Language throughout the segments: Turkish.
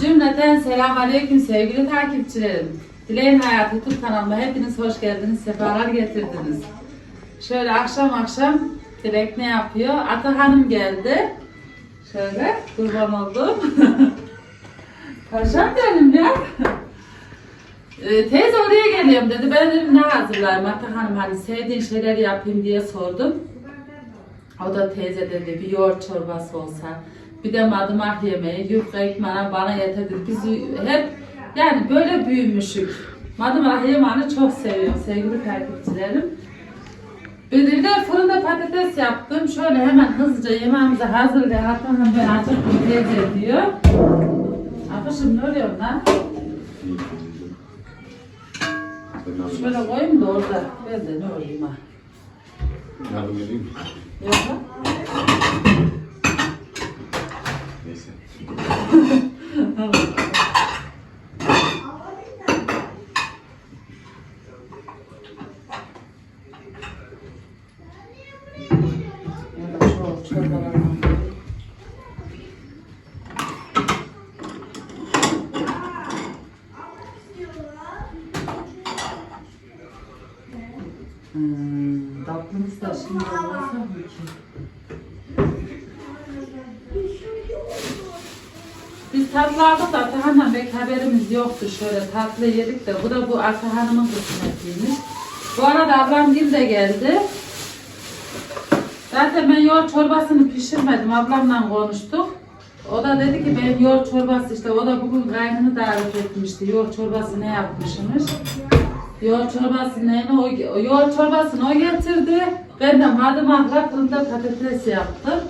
Cümleten selam aleyküm sevgili takipçilerim. Dileğin Hayat YouTube kanalıma hepiniz hoş geldiniz, sefalar getirdiniz. Şöyle akşam akşam Dilek ne yapıyor? Ata Hanım geldi. Şöyle kurban oldum. Paşam benim ya. Ee, teyze oraya geliyorum dedi. Ben dedim ne hazırlayayım Ata Hanım hani sevdiğin şeyleri yapayım diye sordum. O da teyze dedi bir yoğurt çorbası olsa, bir de madımak yemeği, yufka ekmeğine bana yeterdir. Biz hep yani böyle büyümüşük. Madımak yemeğini çok seviyorum sevgili takipçilerim. Bir de fırında patates yaptım. Şöyle hemen hızlıca yemeğimizi hazırlayalım. Hatta hemen ben acıktım teyze diyor. Akışım ne oluyor lan? Şöyle koyayım da orada. Ben de ne olayım ha. Yardım edeyim mi? Yok. Neyse. Hmm, tatlımız da şimdi olmasa mı ki? Biz tatlılarda da Atahan'la pek haberimiz yoktu. Şöyle tatlı yedik de bu da bu Atahan'ımın kısmetiymiş. Bu arada ablam Gül de geldi. Zaten ben yoğurt çorbasını pişirmedim. Ablamla konuştuk. O da dedi ki ben yoğurt çorbası işte o da bugün kaynını davet etmişti. Yoğurt çorbası ne yapmışmış. Yoğurt çorbası neyini o yoğurt çorbasını o getirdi. Ben de madımakla fırında patates yaptım.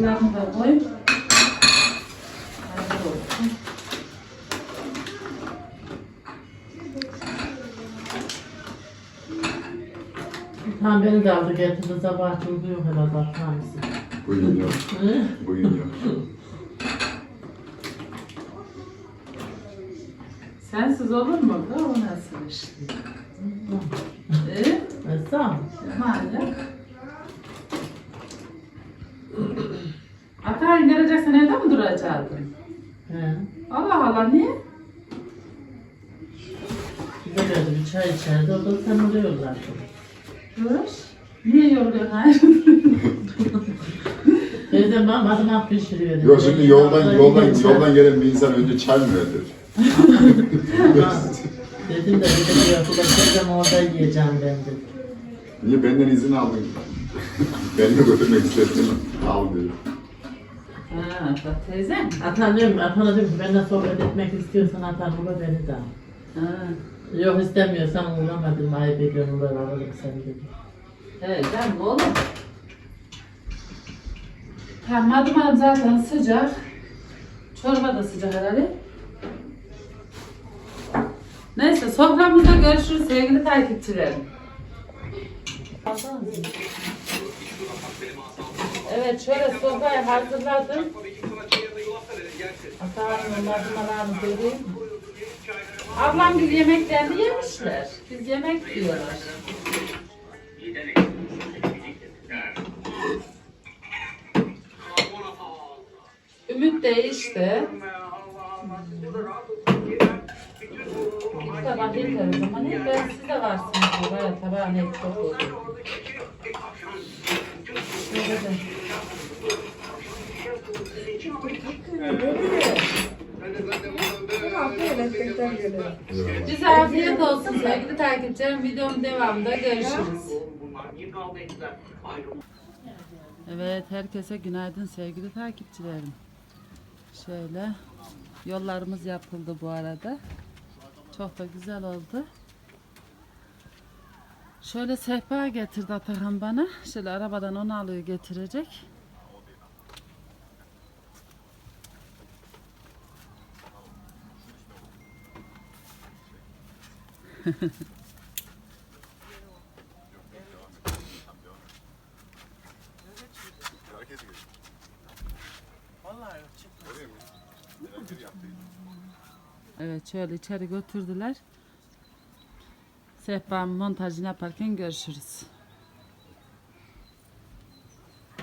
Tatlılarını da koy. Hazır olsun. Tam beni de aldı getirdi sabah çocuğum herhalde tanesi. Buyurun yok. Buyurun yok. Sensiz olur mu? Da o nasıl işte? Ee, Esam. mahalle. Geleceksen evde mi duracaktın? He. Allah Allah niye? Böyle bir çay içerdi. O da sen oraya yollarsın. Dur. Niye yoruluyorsun hayır? Teyzem ben madımak pişiriyor. Yok şimdi yoldan yoldan yoldan gelen bir insan önce çay mı verir? Dedim de dedim ya kula teyzem orada yiyeceğim ben dedim. Niye benden izin aldın? ben de götürmek istedim. Al dedim. Ha, bak teyzem. Atan diyorum, atana diyorum ki benimle sohbet etmek istiyorsan atan uğra beni de al. Ha. Yok istemiyorsan uğrama dedim. Ayıp ediyorum uğra alırım seni dedim. Evet canım oğlum. Tamam zaten sıcak. Çorba da sıcak herhalde. Neyse soframızda görüşürüz sevgili takipçilerim. Evet şöyle sofrayı hazırladım. Hasan'ın madımalarını göreyim. Ablam biz yemeklerini yemişler. Biz yemek diyorlar. Ümit değişti. İlk tabak yeter o zaman. Ben siz de varsınız. Böyle tabağın hep çok oldu. Bize afiyet olsun sevgili takipçilerim. Videomun devamında görüşürüz. Evet herkese günaydın sevgili takipçilerim. Şöyle yollarımız yapıldı bu arada. Çok da güzel oldu. Şöyle sehpa getirdi Atahan bana. Şöyle arabadan onu alıyor getirecek. Evet şöyle içeri götürdüler. Sehpanın montajını yaparken görüşürüz.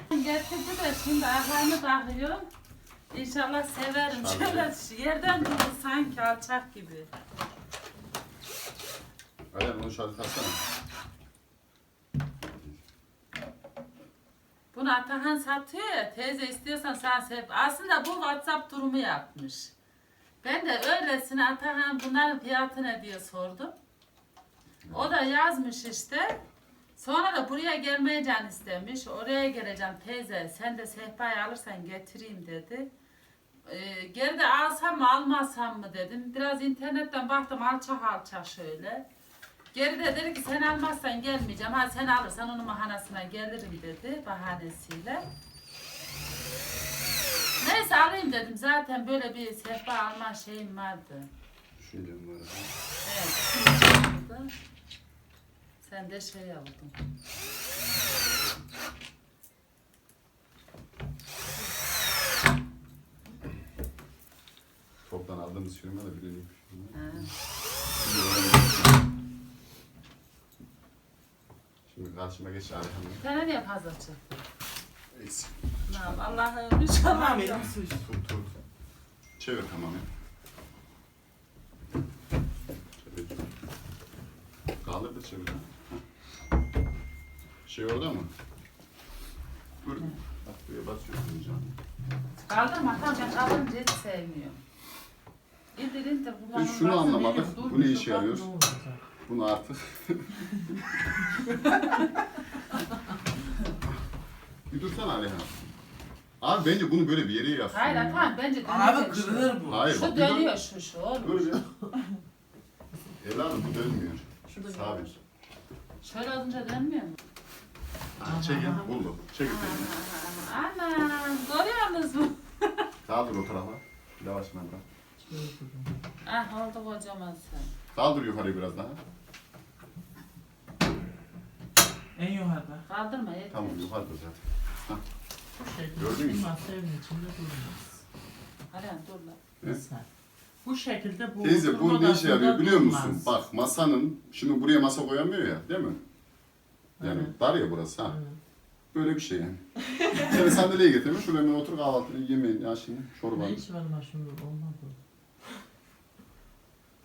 Getirdi de şimdi ayaklarını takıyorum. İnşallah severim. Şöyle yerden durur sanki alçak gibi. Aynen onu şarkı taksana. Bunu Atahan satıyor ya. Teyze istiyorsan sen sev. Aslında bu WhatsApp durumu yapmış. Ben de öylesine Atahan bunların fiyatı ne diye sordum. O da yazmış işte. Sonra da buraya gelmeyeceğini istemiş. Oraya geleceğim teyze. Sen de sehpayı alırsan getireyim dedi. Ee, geri de alsam mı almasam mı dedim. Biraz internetten baktım alçak alçak şöyle. Geri de dedi ki sen almazsan gelmeyeceğim. Ha sen alırsan onun mahanasına gelirim dedi bahanesiyle. Neyse alayım dedim. Zaten böyle bir sehpa alma şeyim vardı. Düşüncem var. Evet. şimdi Sen de şey aldın. Toptan aldığımız firma da bilinmiş. Şimdi karşıma geç Alihan'la. Bir tane niye fazla çıktı? Eksik. Ne yap- Allah'ım inşallah. Tamam benim suç. Tut tut. Çevir tamamen. Çevir. Kaldır da çevir. Şey orada mı? Dur. Bak buraya basıyorsun canım. Kaldırma tamam ben kaldırınca hiç sevmiyorum. İndir indir Biz kullanılmaz. şunu anlamadık. Bu ne işe yarıyor? Bunu artık. bir dursana Alihan. Abi bence bunu böyle bir yere yazsın. Hayır ya. tamam bence Abi dönecek şu. kırılır bu. Hayır Şu bak dönüyor şu şu oğlum. Dur bir. Evladım bu dönmüyor. Şu da Sabit. Şöyle olunca dönmüyor mu? Çekin. Buldu. Çekin. Aman görüyorsunuz mu? Kaldır o tarafa. Yavaşına bırak. Şöyle durun. Ah oldu kocaman sen. Kaldır yukarı biraz daha. En yukarıda. Kaldırma yeter. Tamam yukarıda zaten. Bu şekilde Gördün mü? evin içinde durmaz. Dur lan. Bu şekilde bu Teyze bu ne işe yarıyor biliyor musun? Bak masanın, şimdi buraya masa koyamıyor ya değil mi? Yani Evet. dar ya burası ha. Evet. Böyle bir şey yani. Seni sandalyeye getirmiş, şuraya hemen otur kahvaltını, yemeğini, aşını, Ne çorbanı. işi var başımda olmadı.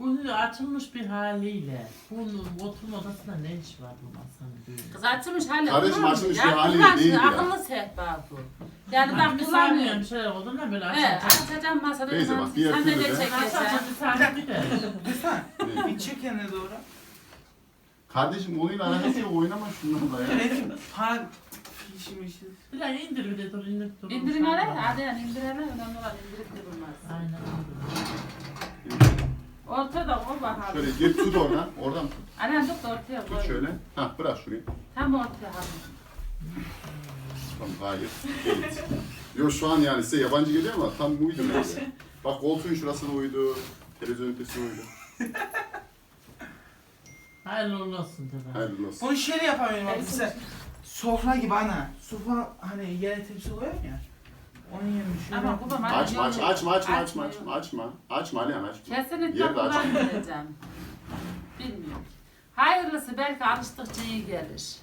Bu açılmış bir haliyle. Bunun oturma odasında ne iş var bu masanın böyle? Kız açılmış hali. Kardeşim, kullan- açılmış Ya bir hali kullan değil şimdi, ya. Akıllı sehpa bu. Yani ben bir kullanmıyorum. sanmıyorum şöyle oldu ne böyle He, açacağım. açacağım masada. Teyze sen- bak, diğer Sen de türlü de- çekeceksin. Açacağım bir saniye de. Ne? Bir çık yana doğru. Kardeşim onunla alakası yok, oynama şunlarla ya. Para fişmişiz. Bir dakika indir bir de dur indir dur. İndirin hele. Hadi yani indirin hele. Önemli olan indirip durulmaz. Aynen indir. Ortada o bakalım. Şöyle gir tut oradan, oradan tut. Annem tut da ortaya koy. Tut şöyle. Hah bırak şurayı. Tam ortaya hadi. Tamam hayır. Evet. Yok şu an yani size yabancı geliyor ama tam buydu bence. Bak koltuğun şurası da uydu. Televizyon ünitesi uydu. Hayırlı uğurlu olsun tabii. Hayırlı olsun. Bunu şöyle yapamıyorum abi. Mesela sofra gibi ana. Sofra hani yere tepsi koyuyor ya. Onun yerine şöyle Ama babam Açma açma açma açma açma Açma. açma açma. Açma Alihan açma. Kesinlikle Yeri de açma. kullanmayacağım. Bilmiyorum. Hayırlısı belki alıştıkça iyi gelir.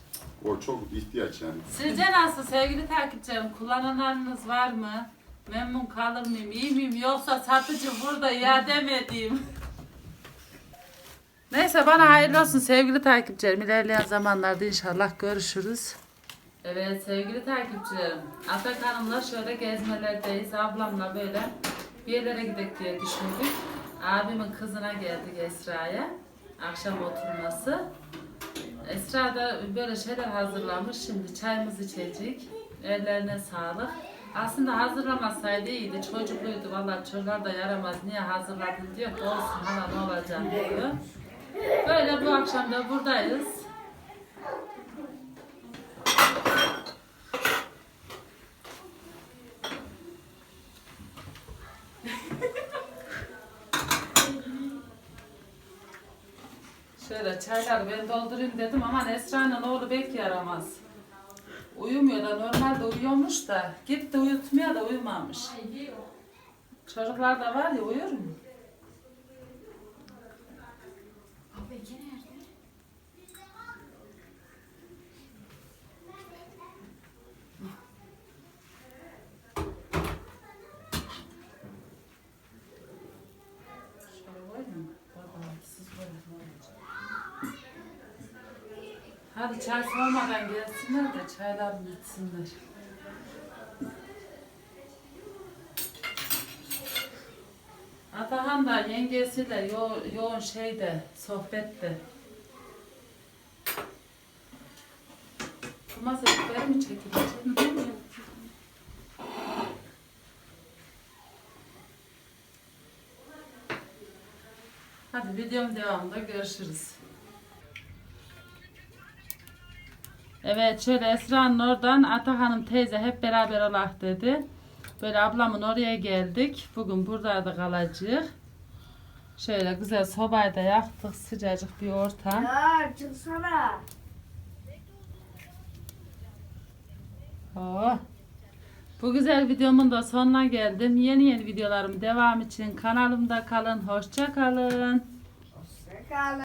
O çok ihtiyaç yani. Sizce nasıl sevgili takipçilerim? Kullananlarınız var mı? Memnun kalır mıyım? iyi miyim? Yoksa satıcı burada iade mi edeyim? Neyse bana hayırlı olsun sevgili takipçilerim. İlerleyen zamanlarda inşallah görüşürüz. Evet sevgili takipçilerim. Atakan'ımla şöyle gezmelerdeyiz. Ablamla böyle bir yerlere gidek diye düşündük. Abimin kızına geldik Esra'ya. Akşam oturması. Esra da böyle şeyler hazırlamış. Şimdi çayımızı içecek. Ellerine sağlık. Aslında hazırlamasaydı iyiydi. Çocukluydu. Vallahi çocuklar da yaramaz. Niye hazırladın diyor. Olsun hala ne olacak diyor. Böyle bu akşam da buradayız. Şöyle çayları ben doldurayım dedim ama Esra'nın oğlu belki yaramaz. Uyumuyor da normalde uyuyormuş da gitti uyutmaya da uyumamış. Çocuklar da var ya uyur mu? Hadi çay sormadan gelsinler de çaylar bitsinler. Da yengesiyle yo yoğun şeyde, sohbette. Bu masa yukarı mı çekilecek? Hadi videom devamında görüşürüz. Evet şöyle Esra'nın oradan Atahan'ım teyze hep beraber olak dedi. Böyle ablamın oraya geldik. Bugün burada da kalacak. Şöyle güzel sobayı da yaktık. Sıcacık bir ortam. Ya çıksana. Oh. Bu güzel videomun da sonuna geldim. Yeni yeni videolarım devam için kanalımda kalın. Hoşça kalın. Hoşçakalın.